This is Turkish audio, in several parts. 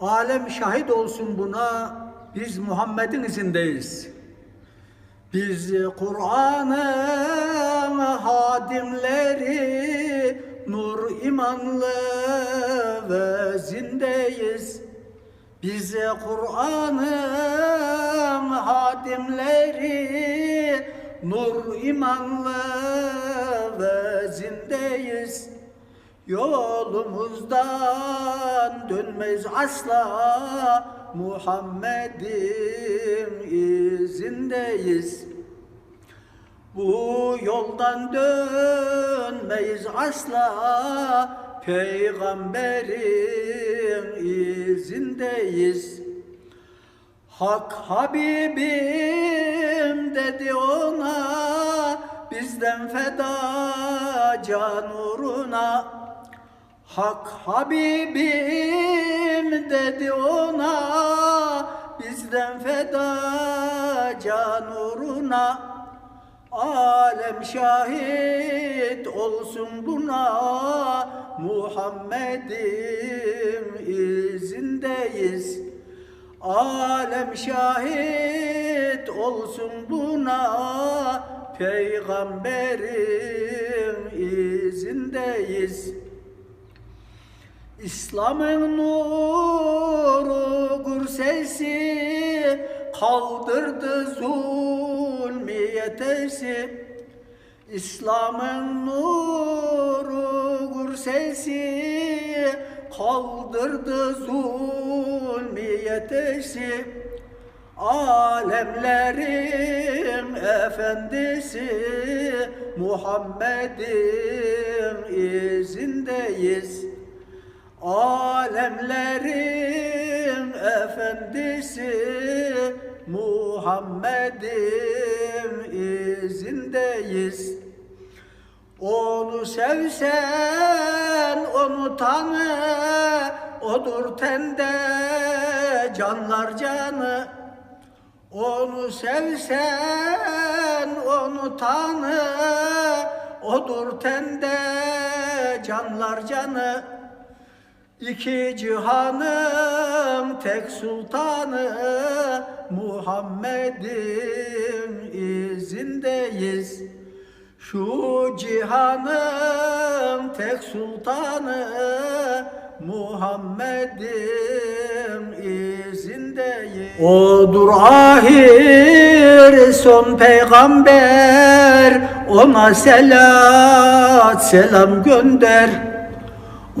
Alem şahit olsun buna biz Muhammed'in izindeyiz. Biz Kur'an'ın hadimleri nur imanlı ve zindeyiz. Biz Kur'an'ın hadimleri nur imanlı ve zindeyiz. Yolumuzdan dönmeyiz asla Muhammed'in izindeyiz. Bu yoldan dönmeyiz asla Peygamberin izindeyiz. Hak Habibim dedi ona bizden feda can uğruna. Hak Habibim dedi ona bizden feda can uğruna. Alem şahit olsun buna Muhammed'in izindeyiz. Alem şahit olsun buna Peygamberin izindeyiz. İslam'ın nuru gur sesi kaldırdı zulmiyetesi. İslam'ın nuru gur sesi kaldırdı zulmiyetesi. Alemlerin efendisi Muhammed'in izindeyiz. Alemlerin efendisi Muhammed'in izindeyiz. Onu sevsen onu tanı, odur tende canlar canı. Onu sevsen onu tanı, odur tende canlar canı. İki cihanın tek sultanı Muhammed'in izindeyiz. Şu cihanın tek sultanı Muhammed'in izindeyiz. Odur ahir son peygamber ona selat selam gönder.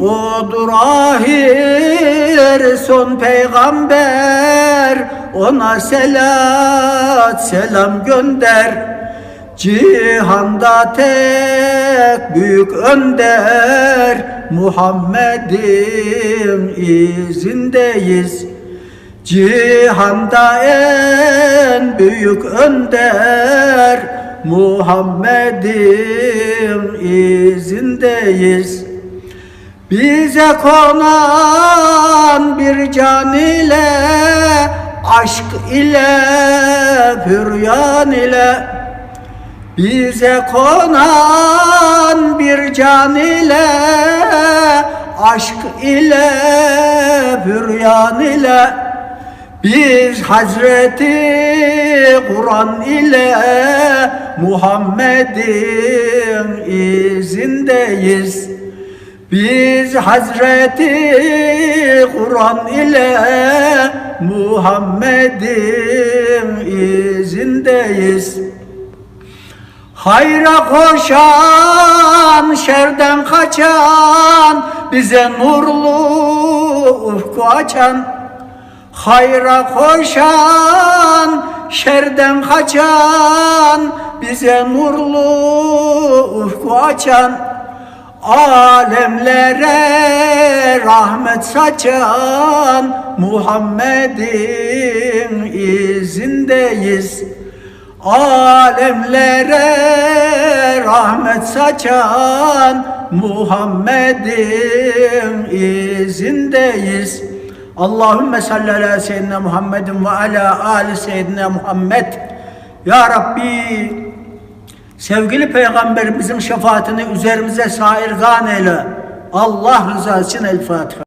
Odur ahir son peygamber ona selat selam gönder. Cihanda tek büyük önder Muhammed'in izindeyiz. Cihanda en büyük önder Muhammed'in izindeyiz. Bize konan bir can ile aşk ile püryan ile bize konan bir can ile aşk ile püryan ile biz Hazreti Kur'an ile Muhammed'in izindeyiz. Biz Hazreti Kur'an ile Muhammed'in izindeyiz. Hayra koşan, şerden kaçan, bize nurlu ufku açan. Hayra koşan, şerden kaçan, bize nurlu ufku açan. Alemlere rahmet saçan Muhammed'in izindeyiz. Alemlere rahmet saçan Muhammed'in izindeyiz. Allahümme salli ala seyyidina Muhammedin ve ala ali seyyidina Muhammed. Ya Rabbi sevgili peygamberimizin şefaatini üzerimize sairgan eyle. Allah rızası için El Fatiha.